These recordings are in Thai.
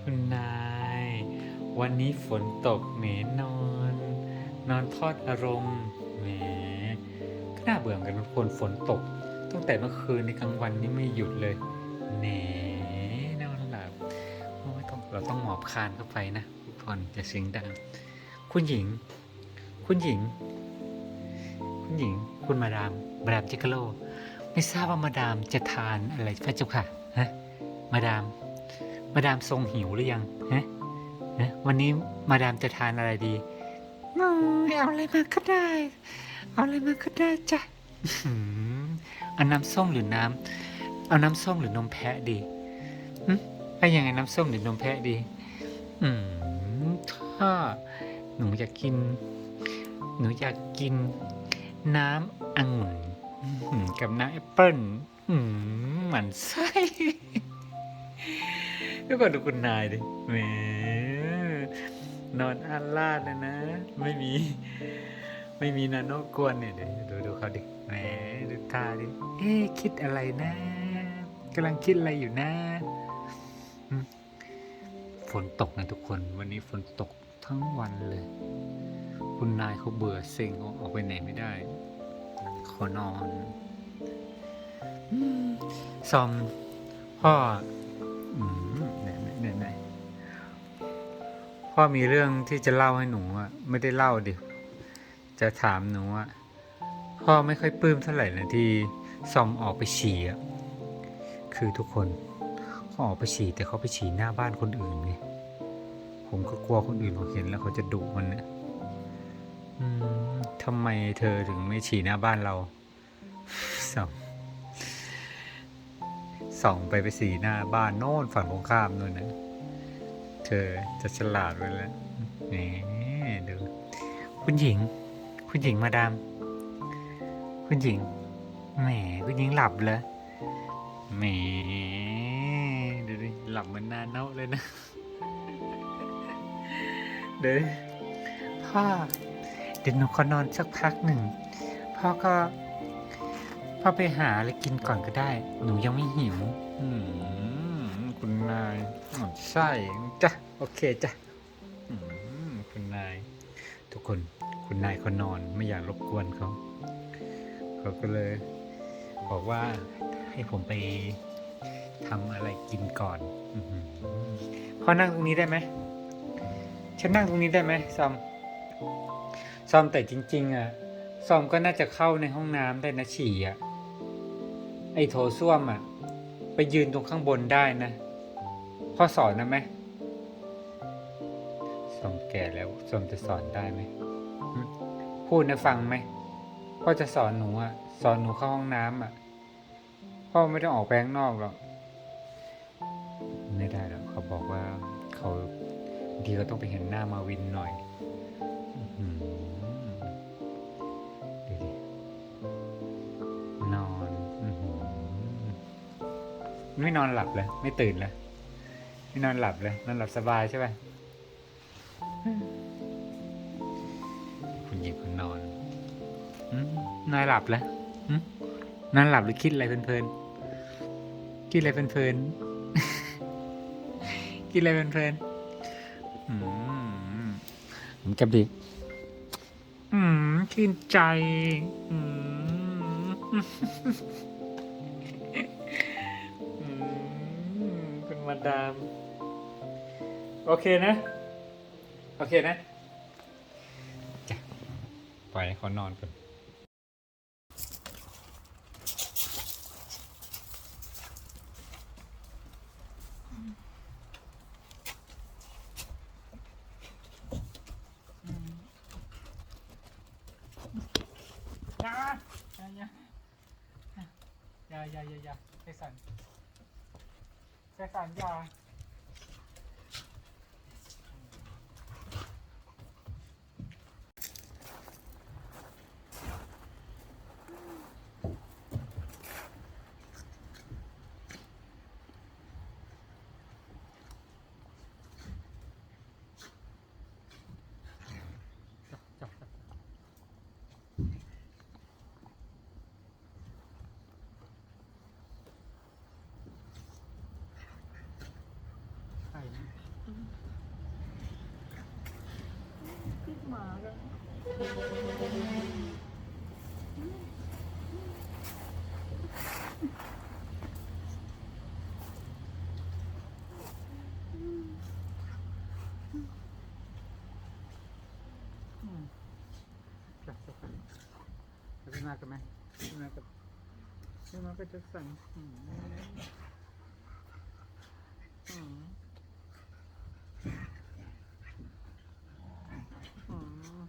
คุณนาย วันนี้ฝนตกเหมนอน นอนทอดอารมณ์แหมก็น่าเบื่อกันทุกคนฝนตก ตั้งแต่เมื่อคืนในกลางวันนี้ไม่หยุดเลยแหนนอนหลับโอ้ยต้องเราต้องหมอบคานเข้าไปนะทุกคนจะเสียงดังคุณหญิง คุณหญิง คุณหญิง คุณมาดามมาดามจิกโล ไม่ทราบว่ามาดามจะทานอะไรพระเจ้าค่ะฮะมาดาม มาดามทรงหิวหรือยังฮะฮะวันนี้มาดามจะทานอะไรดีอืมเอาอะไรมาก็ได้ เอาอะไรมาก็ได้จ้ะอื้อหือเอาน้ำส้มหรือน้ำ เอาน้ำส้มหรือนมแพะดีหึเอายังไงน้ำส้มหรือนมแพะดี อืมถ้าหนูอยากกิน หนูอยากกิน น้ำองุ่นอื้อหือกับน้ำแอปเปิ้ลอืมหมันไส้ ก็ก่อนดูคุณนายดิแหมนอนอาลาดเลยนะ ไม่มี ไม่มีนาโนกวนเนี่ยเดี๋ยวดูดูเขาดิแหมดูท่าดิเอ๊คิดอะไรนะกำลังคิดอะไรอยู่นะฝนตกนะทุกคน วันนี้ฝนตกทั้งวันเลย คุณนายเขาเบื่อเซ็งเขาออกไปไหนไม่ได้ขอนอนซอมพ่อ พ่อมีเรื่องที่จะเล่าให้หนูอะไม่ได้เล่าดิ จะถามหนูอะพ่อไม่ค่อยปลื้มเท่าไหร่นะที่ซอมออกไปฉี่อะคือทุกคนเขาออกไปฉี่แต่เขาไปฉี่หน้าบ้านคนอื่นไงผมก็กลัวคนอื่นเขาเห็นแล้วเขาจะดุมันเนี่ยทำไมเธอถึงไม่ฉี่หน้าบ้านเราสองส่องไปไปสีหน้าบ้านโน่นฝั่งตรงข้ามนู่นนะ เธอจะฉลาดไปแล้วนี่ดู คุณหญิง คุณหญิงมาดาม คุณหญิง แหม คุณหญิงหลับเลยแหม ดูดิ หลับเหมือนนานเนาเลยนะ เดี๋ยวพ่อ เดี๋ยวหนูขอนอนสักพักหนึ่ง พ่อก็พ่อไปหาอะไรกินก่อนก็ได้ หนูยังไม่หิว อืม คุณนายใช่จ้ะโอเคจ้ะคุณนาย ทุกคนคุณนายเขานอนไม่อยากรบกวนเขาเขาก็เลย บอกว่าให้ผมไปทำอะไรกินก่อนอพอนั่งตรงนี้ได้ไหมฉันนั่งตรงนี้ได้ไหมซอมซอมแต่จริง ๆ อะซอมก็น่าจะเข้าในห้องน้ำได้นะฉี่อะไอโถส้วมอะ ไปยืนตรงข้างบนได้นะ พ่อสอนนะไหมซอมแก่แล้วซอมจะสอนได้ไหม พูดนะฟังไหมพ่อจะสอนหนูอะ สอนหนูเข้าห้องน้ำอะ พ่อไม่ต้องออกไปข้างนอกหรอก ไม่ได้หรอกเขาบอกว่าเขาบางทีเขาต้องไปเห็นหน้ามาวินหน่อยอดูดินอนอไม่นอนหลับเลย ไม่ตื่นเลย ไม่นอนหลับเลย นอนหลับสบายใช่ไหมคุณหญิงคุณนอนอืมนอนหลับแล้วอืมนอนหลับหรือคิดอะไรเพลินๆ คิดอะไรเพลินๆ คิดอะไรเพลินๆอืมผมกับดิอืมชื่นใจ อืม คุณมาดาม โอเคนะ โอเคนะจ้ะปล่อยให้เขานอนก่อนอย่าอย่าอย่าอย่าอย่าอย่าเซสัน จะสันอย่า จับจับจับพี่มากันไหมพี่มากับพี่มาก็จะสั่งอืมอืมอืม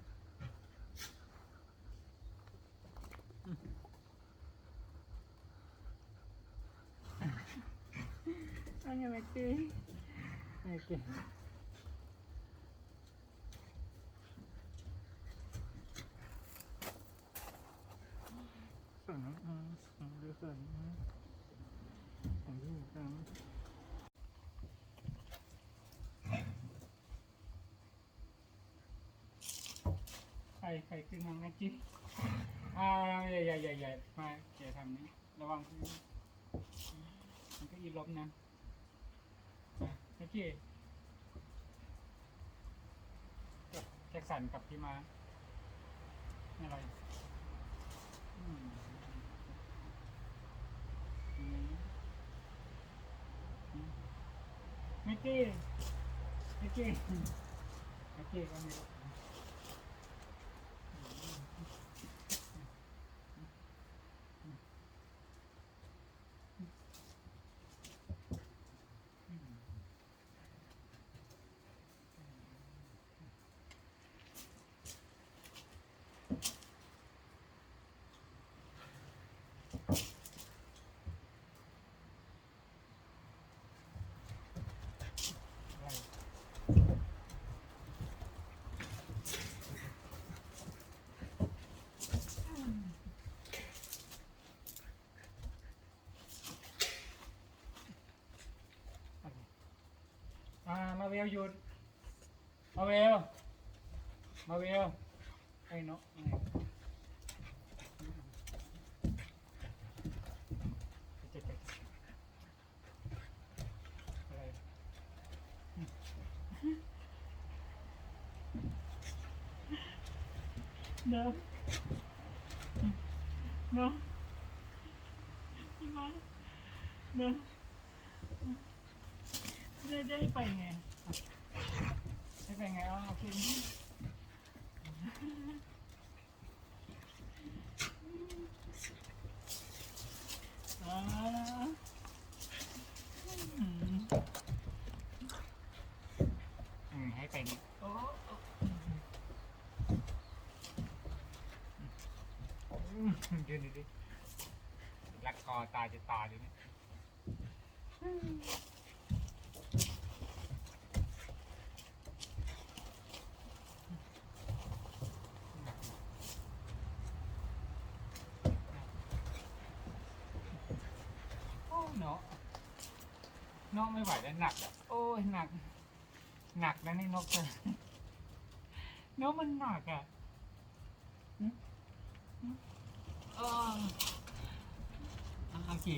Ano ba ito? Okay. Sana, ah, sana, sana. Ayun, sana. ใครใครขึ้นมาเมื่อกี้อ่าอย่าอย่าอย่าอย่มาอย่ทำนี้ ระวังมันก็อีลบนะ อะเมื่อกี้กับแจ็คสันกับพี่มาอะไรอืมอืมอืมมิกกี้มิกกี้มิกกี้ก็มี อ่ามา เวลหยุดมาเวลมาเวลไอ้เนาะเจ็บเจ็บอะเนาะเนาะเนาะ ได้ได้ไปไงได้ไปไงอ๋อโอเคอ่าอืมอืมให้ไปนี่โอ้อืม ยืนดิดิรักคอตาจะตาดิเนี่ยโอ้เนาะนกไม่ไหวแล้วหนักอะโอ้ยหนัก หนักนะนี่นกเลยนกมันหนักอะหึหึเอออาขี่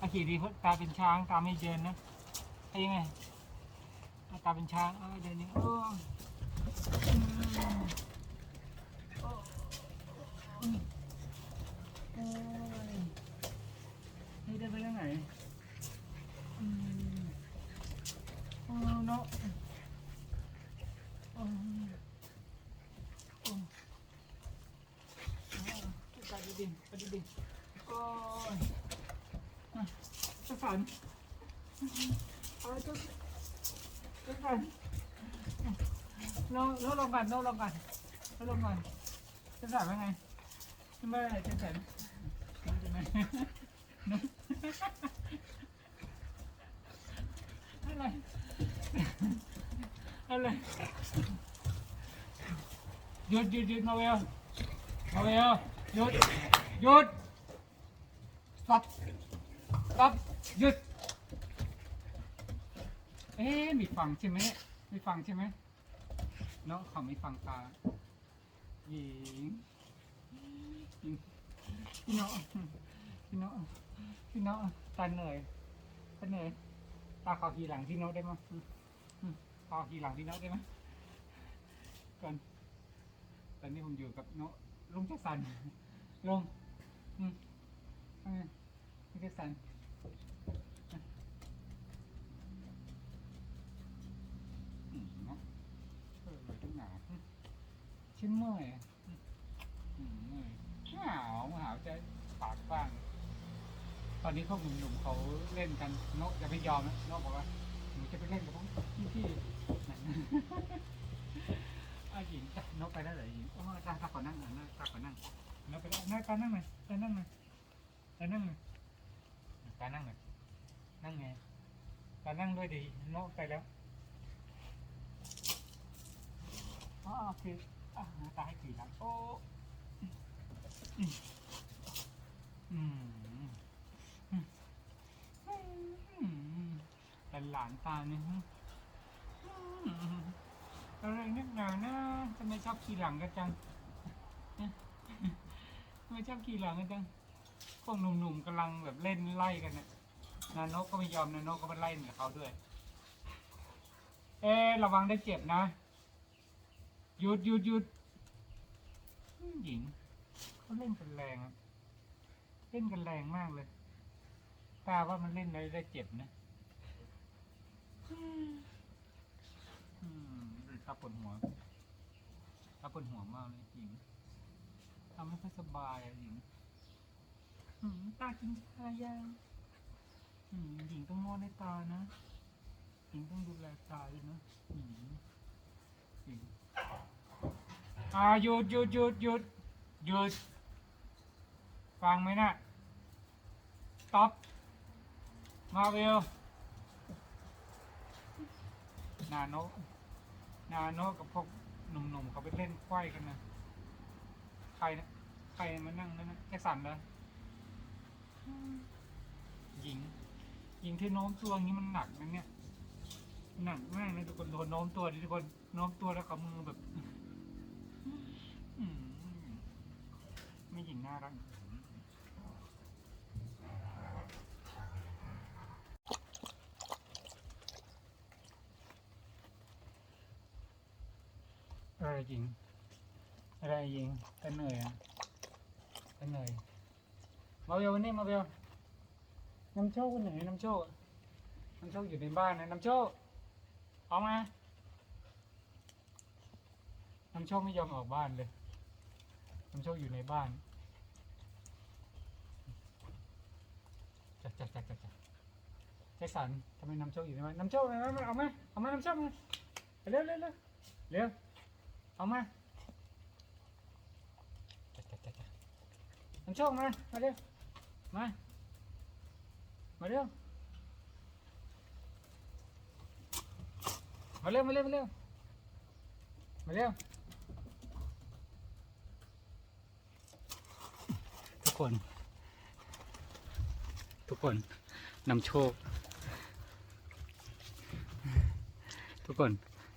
อาขี่ดีเพราะตาเป็นช้างตาไม่เดินนะไอ้ยังไงตาเป็นช้างเออเดินนี่โอ้อืมโอ้อืมโอ้ยนี่ได้ไปเรื่องไหนอืมโอ้เนาะโอ้โอ้ ไปดิดิไปดิดิโอ้ยอะจะฝันเอาจะจะฝันโน้โน้ลงกันโน้ลงกันโน้ลงกันจะฝันว่าไงไม่จะฝันจะไหมอะไร อะไรหยุดหยุดหยุดมาเวลมาเวล หยุดหยุด stop stop หยุด เอ๊ะมีฟังใช่ไหมมีฟังใช่ไหมเนาะเขาไม่ฟังตาหญิงหญิงพี่เนาะพี่เนาะพี่เนาะตาเหนื่อยตาเหนื่อยตาขอขี่หลังพี่เนาะได้มั้ยอืมอืมขอขี่หลังพี่เนาะได้ไหมก่อนตอนนี้ผมอยู่กับโนาะ ลุงแจ็คสันลงอืมว่าไงลุงแจ็คสันอืมเนาะเออเลยตั้งหนาอืมชิ้นเมื่อยอะอืมอืมเมื่อยหนาวหนาวใจปากกว้าง ตอนนี้พวกหนุ่มๆเขาเล่นกันโนจะไม่ยอมนะโนบอกว่าหนูจะไปเล่นกับพวกพี่ๆ อาหญิงจ้ะนกไปได้เหรอหญิงโอ้ตาตาขอนั่งหน่อยนะตาขอนั่งนกไปได้นั่งตานั่งหน่อยตานั่งหน่อยตานั่งหน่อยตานั่งหน่อยนั่งไงตานั่งด้วยดีนกไปแล้วอ๋อโอเคอะตาให้ขี่หลังโอ้อืมอืมอืมอืมแต่หลานตาเนี่ย อะไรนักหนานะทำไมชอบขี่หลังกันจังทำไมชอบขี่หลังกันจังพวกหนุ่มๆกำลังแบบเล่นไล่กันนะนานกก็ไม่ยอมนานกก็มาไล่กับเขาด้วย เอ๊ระวังได้เจ็บนะหยุดหยุดหยุดหญิงเขาเล่นกันแรงเล่นกันแรงมากเลยตาว่ามันเล่นอะไรได้เจ็บนะ มตาปวดหัวตาปวดหัวมากเลยหญิงทำไม่ค่อยสบายอะหญิงอืมตากินชายังอืมหญิงต้องนอนในตานะหญิงต้องดูแลตาด้วยนะอืมหญิงอ่าหยุดหยุดหยุดหยุดหยุดฟังไหมนะตอบมาเวลนาโน นาโนกับพวกหนุ่มๆเขาไปเล่นไขว้กันนะใครนะใครมานั่งนั่นนะแค่สั่นเลยหญิง หญิงที่โน้มตัวอย่างนี้มันหนักนะเนี่ยหนักมากนะทุกคนโดนโน้มตัวดิทุกคนโน้มตัวแล้วเขามือแบบไม่หญิงน่ารัก อะไรจริง อะไรจริงแต่เหนื่อยอะแต่เหนื่อยมาเบลวันนี้มาเบลน้ำโชควันไหนน้ำโชคน้ำโชคอยู่ในบ้านนะน้ำโชคออกมาน้ำโชคไม่ยอมออกบ้านเลยน้ำโชคอยู่ในบ้านจัดจัดจัดจัดจัดแจ็คสันทำไมน้ำโชคอยู่ในบ้านน้ำโชคเอามาเอามาเอามาน้ำโชคมาเร็วเร็วเร็วเร็ว เอามาจัดจัดจัดจัดน้ำโชคมา มาเร็ว มา มาเร็ว มาเร็ว มาเร็ว มาเร็ว มาเร็ว ทุกคน ทุกคนนำโชค ทุกคน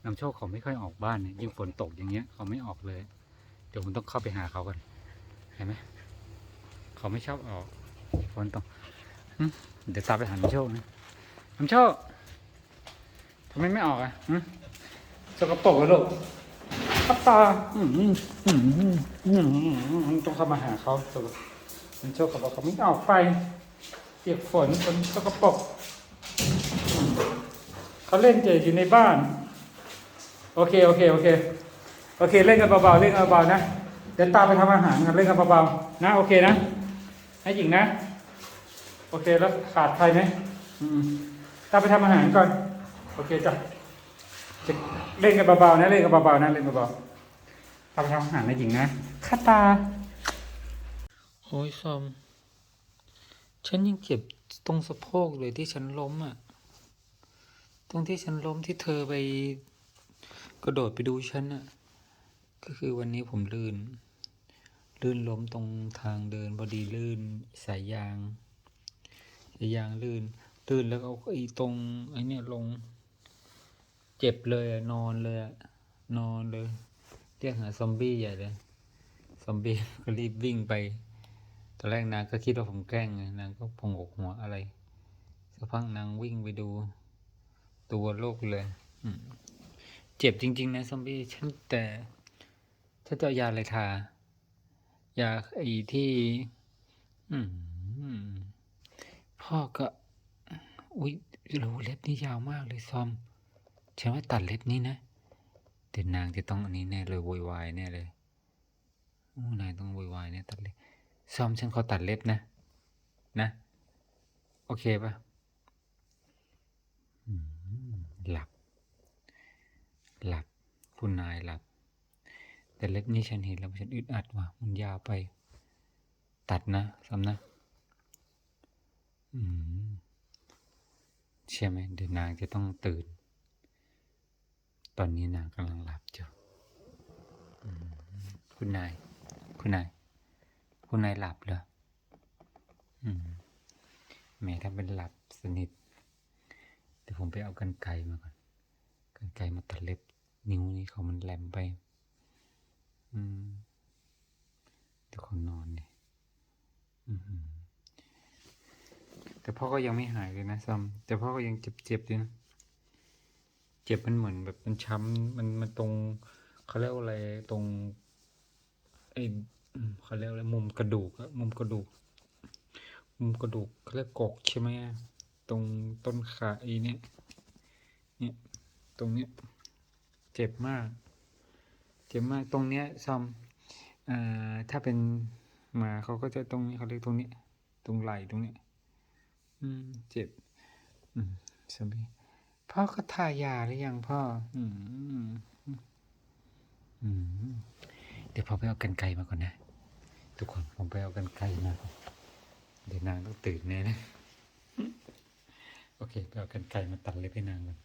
นำโชคเขาไม่ค่อยออกบ้านเนี่ยยิ่งฝนตกอย่างเงี้ยเขาไม่ออกเลย เดี๋ยวผมต้องเข้าไปหาเขากันเห็นไหมเขาไม่ชอบออกฝนตกเดี๋ยวตามไปหาน้ำโชคนะน้ำโชคทำไมไม่ออกอะหึสกปรกเหรอลูกครับตาอืมอืมอืมอืมอืมต้องเข้ามาหาเขาสกน้ำโชคเขาบอกเขาไม่ออกไปเปียกฝนฝนสกปรกอืมเขาเล่นเจอยู่ในบ้าน โอเคโอเคโอเคโอเคเล่นกันเบาๆเล่นกันเบาๆนะเดี๋ยวตาไปทำอาหารกันเล่นกันเบาๆนะโอเคนะให้หญิงนะ โอเคแล้วขาดใครไหมอืมตาไปทำอาหารก่อนโอเคจ้ะเล่นกันเบาๆนะเล่นกันเบาๆนะเล่นเบาๆตาไปทำอาหารนะหญิงนะข้าตาโอ้ยซอม ฉันยังเก็บตรงสะโพกเลยที่ฉันล้มอะ ตรงที่ฉันล้มที่เธอไป กระโดดไปดูฉันน่ะก็คือวันนี้ผมลื่น ลื่นล้มตรงทางเดินพอดีลื่นสายยางสายยางลื่น ลื่นแล้วเอาไอ้ตรงไอ้นี่ลง เจ็บเลยนอนเลยนอนเลยเรียกหาซอมบี้ใหญ่เลย ซอมบี้ก็รีบวิ่งไปตอนแรกนางก็คิดว่าผมแกล้งไงนางก็พงกหัวอะไรสักพักนางวิ่งไปดู ตัวโลกเลย อืม เจ็บจริง ๆ นะซอมบี้ฉันแต่ถ้าจะยาอะไรทายาไอ้ที่ อืมพ่อก็ อุ๊ยโหเล็บนี่ยาวมากเลยซอมฉันว่าตัดเล็บนี้นะเดี๋ยวนางจะต้องอันนี้แน่เลยโวยวายแน่เลยอู้นายต้องโวยวายแน่ตัดเล็บซอมฉันขอตัดเล็บนะ นะ โอเคปะอืมหลับ หลับ คุณนายหลับ แต่เล็บนี้ฉันเห็นแล้วฉันอึดอัดว่ะมันยาวไป ตัดนะซอมนะ อืมเชื่อไหมเดี๋ยวนางจะต้องตื่น ตอนนี้นางกำลังหลับอยู่คุณนาย คุณนาย คุณนายหลับเหรออืมแหม่ถ้าเป็นหลับสนิทเดี๋ยวผมไปเอากันไกมาก่อน กันไกมาตัดเล็บ นิ้วนี้เขามันแหลมไป อืมเดี๋ยวเขานอนเนี่ยอืมแต่พ่อก็ยังไม่หายเลยนะซัมแต่พ่อก็ยังเจ็บๆอยู่นะ เจ็บมันเหมือนแบบมันช้ำมันมันตรงเขาเรียกอะไรตรงไอ้เขาเรียกอะไรมุมกระดูกอะมุมกระดูก มุมกระดูกเขาเรียกกกใช่ไหมตรงต้นขาไอ้เนี่ยเนี่ย ตรงเนี้ย เจ็บมาก เจ็บมากตรงเนี้ยซัมอ่าถ้าเป็นหมาเขาก็จะตรงนี้เขาเรียกตรงนี้ ตรงไหล่ตรงเนี้ยอืม เจ็บ อืมสบายพ่อก็ทายาหรือยังพ่อ อืมอืมเดี๋ยวพ่อไปเอากันไกลมาก่อนนะ ทุกคนผมไปเอากันไกลมาก่อนเดี๋ยวนางต้องตื่นแน่นะ โอเค ไปเอากันไกลมาตัดเล็บให้นางก่อน